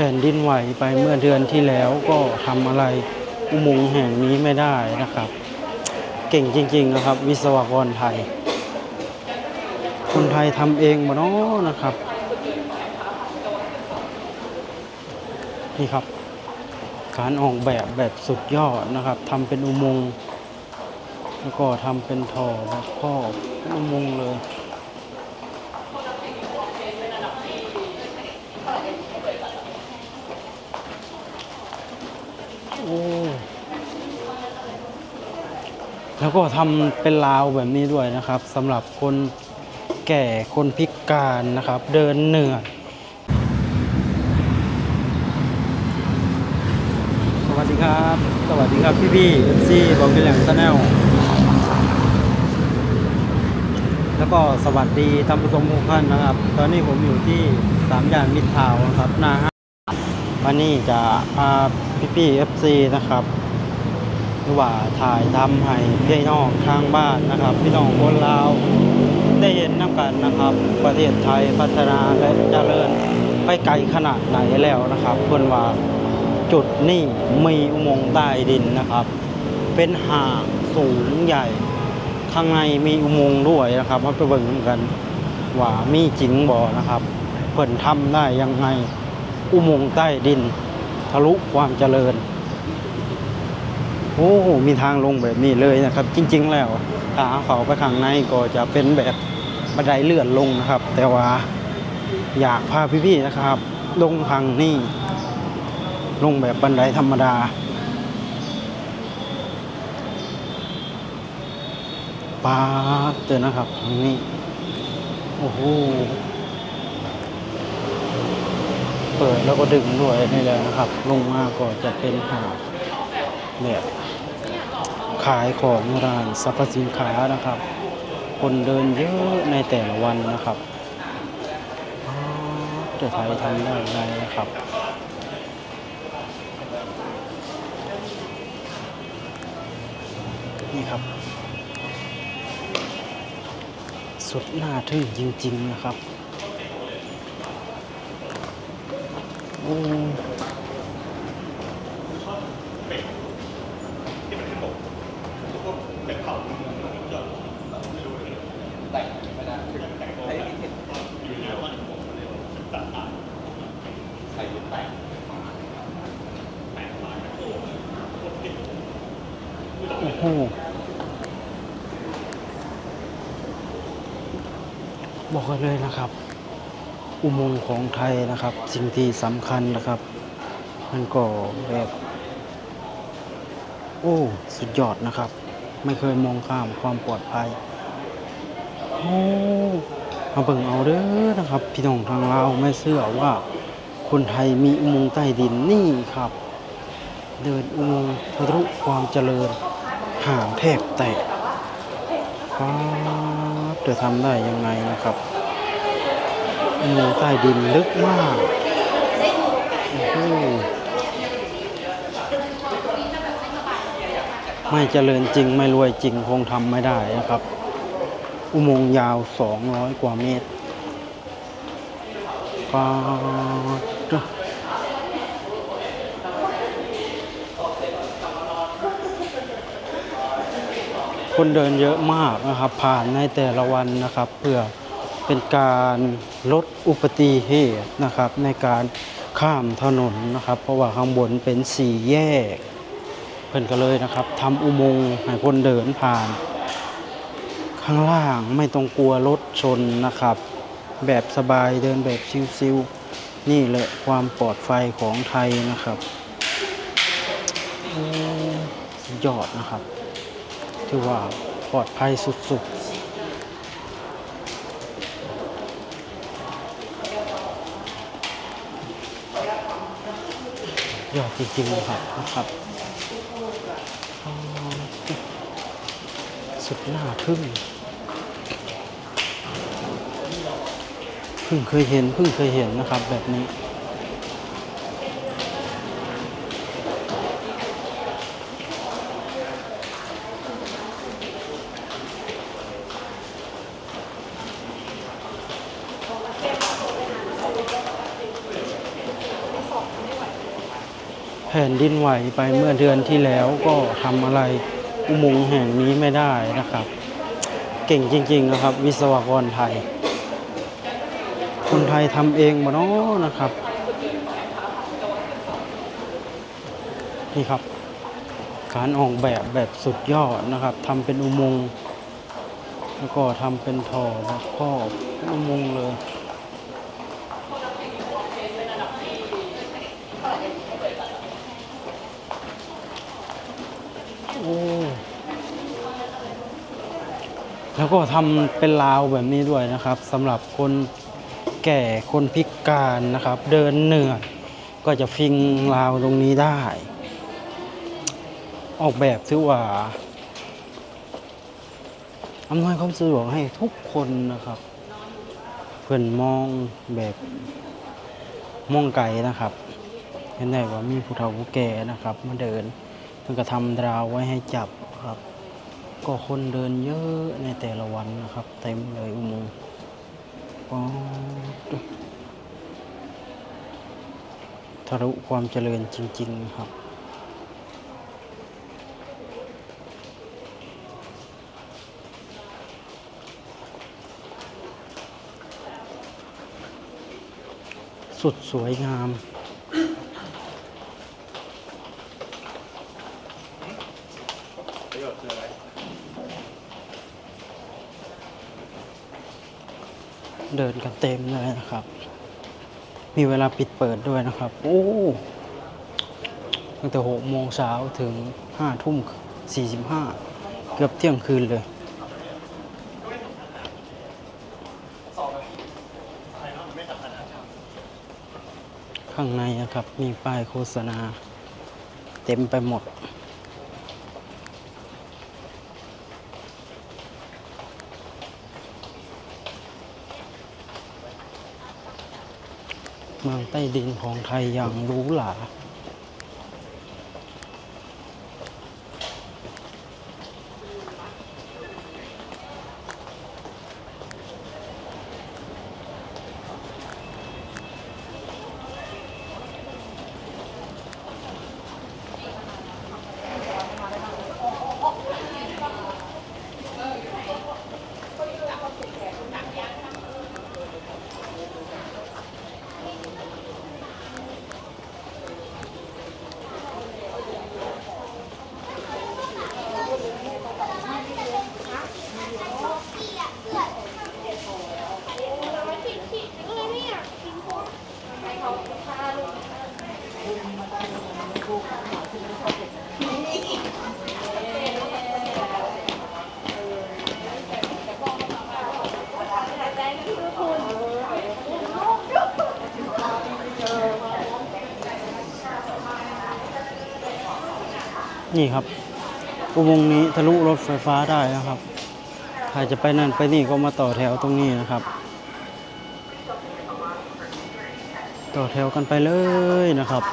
ผ่นดินไหวไปเมื่อเดือนที่แล้วก็ทำอะไรอุโมงค์แห่งนี้ไม่ได้นะครับ เก่งจริง ๆ นะครับ วิศวกรไทย คนไทยทำเองบ่เนาะนะครับ นี่ครับ การออกแบบแบบสุดยอดนะครับทำเป็นอุโมงค์แล้วก็ทำเป็นท่อแบบครอบอุโมงค์เลย โอ้แล้วก็ทำเป็นราวแบบนี้ด้วยนะครับสำหรับคนแก่คนพิการนะครับ เดินเหนื่อยสวัสดีครับ สวัสดีครับพี่พี่เอฟซีบองกิแหลงชาแนลแล้วก็สวัสดีท่านผู้ชมทุกท่านนะครับ ตอนนี้ผมอยู่ที่สามย่านมิตรทาวนะครับนาห้างวันนี้จะพา พี่พี่เอฟซีนะครับหรือว่าถ่ายทำให้พี่น้องทางบ้านนะครับ พี่น้องคนลาวได้เห็นน้ำกันนะครับ ประเทศไทยพัฒนาและเจริญไปไกลขนาดไหนแล้วนะครับเพื่อนว่าจุดนี้มีอุโมงค์ใต้ดินนะครับ เป็นห่างสูงใหญ่ ข้างในมีอุโมงค์ด้วยนะครับมาไปเบิ่งกันว่ามีจริงบ่นะครับเพิ่นทำได้ยังไงอุโมงค์ใต้ดิน ทะลุความเจริญ โอ้โหมีทางลงแบบนี้เลยนะครับ จริง ๆ แล้วถ้าเขาไปข้างในก็จะเป็นแบบบันไดเลื่อนลงนะครับ แต่ว่าอยากพาพี่ๆนะครับ ลงทางนี้ลงแบบบันไดธรรมดา ปาเจอนะครับทางนี้ โอ้โห เปิดแล้วก็ดึงด้วยนี่แหละนะครับ ลงมาก็จะเป็นหาดแบบขายของร้านสรรพสินค้านะครับ คนเดินเยอะในแต่ละวันนะครับจะไทยทำได้ไงนะครับนี่ครับ สุดหน้าทึ่งจริง ๆ นะครับ โอ้โหบอกกันเลยนะครับ อุโมงค์ของไทยนะครับ สิ่งที่สำคัญนะครับ มันก็แบบโอ้สุดยอดนะครับ ไม่เคยมองข้ามความปลอดภัยโอ้มาเบิ่งเอาเด้อนะครับ พี่น้องทางเราไม่เชื่อว่า คนไทยมีอุโมงค์ใต้ดินนี่ครับ เดินอุโมงค์ทะลุความเจริญห่างแทบแตกป๊าบจะทำได้ยังไงนะครับ อุโมใต้ดินลึกมากโอ้ไม่เจริญจริงไม่รวยจริงคงทำไม่ได้นะครับ อุโมงค์ยาว 200 กว่าเมตรป๊าดคนเดินเยอะมากนะครับ ผ่านในแต่ละวันนะครับ เพื่อ เป็นการลดอุบัติเหตุนะครับ ในการข้ามถนนนะครับ เพราะว่าข้างบนเป็นสี่แยก เพิ่นก็เลยนะครับทำอุโมงค์ให้คนเดินผ่าน ข้างล่างไม่ต้องกลัวรถชนนะครับ แบบสบายเดินแบบซิวๆนี่แหละความปลอดภัยของไทยนะครับยอดนะครับถือว่าปลอดภัยสุดๆ ยอดจริงๆนะครับนะครับ สุดหน้าพึ่งพึ่งเคยเห็นพึ่งเคยเห็นนะครับแบบนี้ ผ่นดินไหวไปเมื่อเดือนที่แล้วก็ทำอะไรอุโมงค์แห่งนี้ไม่ได้นะครับ เก่งจริง ๆ นะครับ วิศวกรไทย คนไทยทำเองมาเนาะนะครับ นี่ครับ การออกแบบแบบสุดยอดนะครับทำเป็นอุโมงค์แล้วก็ทำเป็นทอแบบครอบอุโมงค์เลย โอ้ แล้วก็ทำเป็นราวแบบนี้ด้วยนะครับสำหรับคนแก่คนพิการนะครับ เดินเหนื่อยก็จะฟิงราวตรงนี้ได้ ออกแบบถือว่าอำนวยความสะดวกให้ทุกคนนะครับ เพื่อนมองแบบมองไกลนะครับเห็นได้ว่ามีผู้เฒ่าผู้แก่นะครับ มาเดินเพื่อนก็ทำราวไว้ให้จับครับ ก็คนเดินเยอะในแต่ละวันนะครับ เต็มเลยอุโมงค์ทะลุความเจริญจริง ๆ ครับสุดสวยงาม ประโยชน์คืออะไร เดินกันเต็มเลยนะครับ มีเวลาปิดเปิดด้วยนะครับ โอ้ตั้งแต่หกโมงเช้าถึงห้าทุ่มสี่สิบห้าเกือบเที่ยงคืนเลย ข้างในนะครับมีป้ายโฆษณา เต็มไปหมด เมืองใต้ดินของไทยอย่างหรูหรา นี่ครับอุโมงค์นี้ทะลุรถไฟฟ้าได้นะครับใครจะไปนั่นไปนี่ก็มาต่อแถวตรงนี้นะครับ ต่อแถวกันไปเลยนะครับ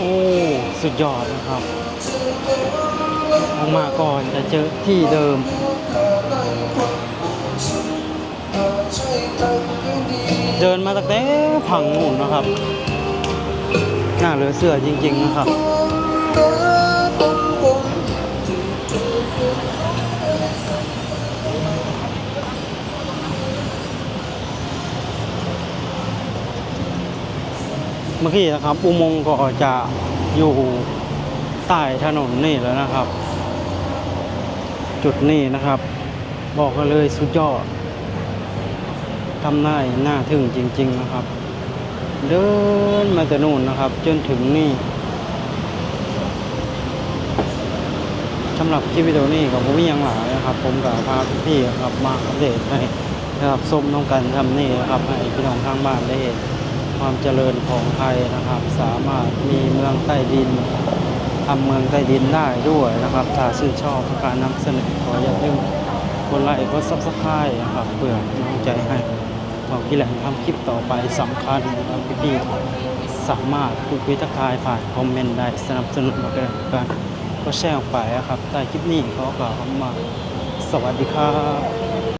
โอ้ สุดยอดนะครับออกมาก่อนจะเจอที่เดิมเดินมาตั้งแต่ผังหมุนนะครับ น่าเหลือเสือจริง ๆ นะครับ เมื่อกี้นะครับอุโมงค์ก็จะ อยู่ใต้ถนนนี่แล้วนะครับ จุดนี้นะครับ บอกกันเลยสุดยอดทำได้น่าทึ่งจริง ๆนะครับ เดินมาแต่นู่นนะครับ จนถึงนี่สำหรับคลิปวิดีโอนี้กับผมยังหลายนะครับ ผมกับพาพี่ๆครับมาอัปเดตให้นะครับส้มน้องกันทำนี่นะครับให้พี่น้องทางบ้านได้เห็น ความเจริญของไทยนะครับ สามารถมีเมืองใต้ดินทำเมืองใต้ดินได้ด้วยนะครับ ถ้าชื่นชอบการนำเสนอขออย่าลืมกดไลค์กดซับสไครต์นะครับเพื่อเป็นกำลังใจให้เราพี่แหลมทำคลิปต่อไปสำคัญนะครับพี่ๆสามารถพูดคุยทักทายผ่านคอมเมนต์ได้สนับสนุนมาเป็นการก็แชร์ออกไปนะครับใต้คลิปนี้ขอกล่าวคำว่าสวัสดีครับ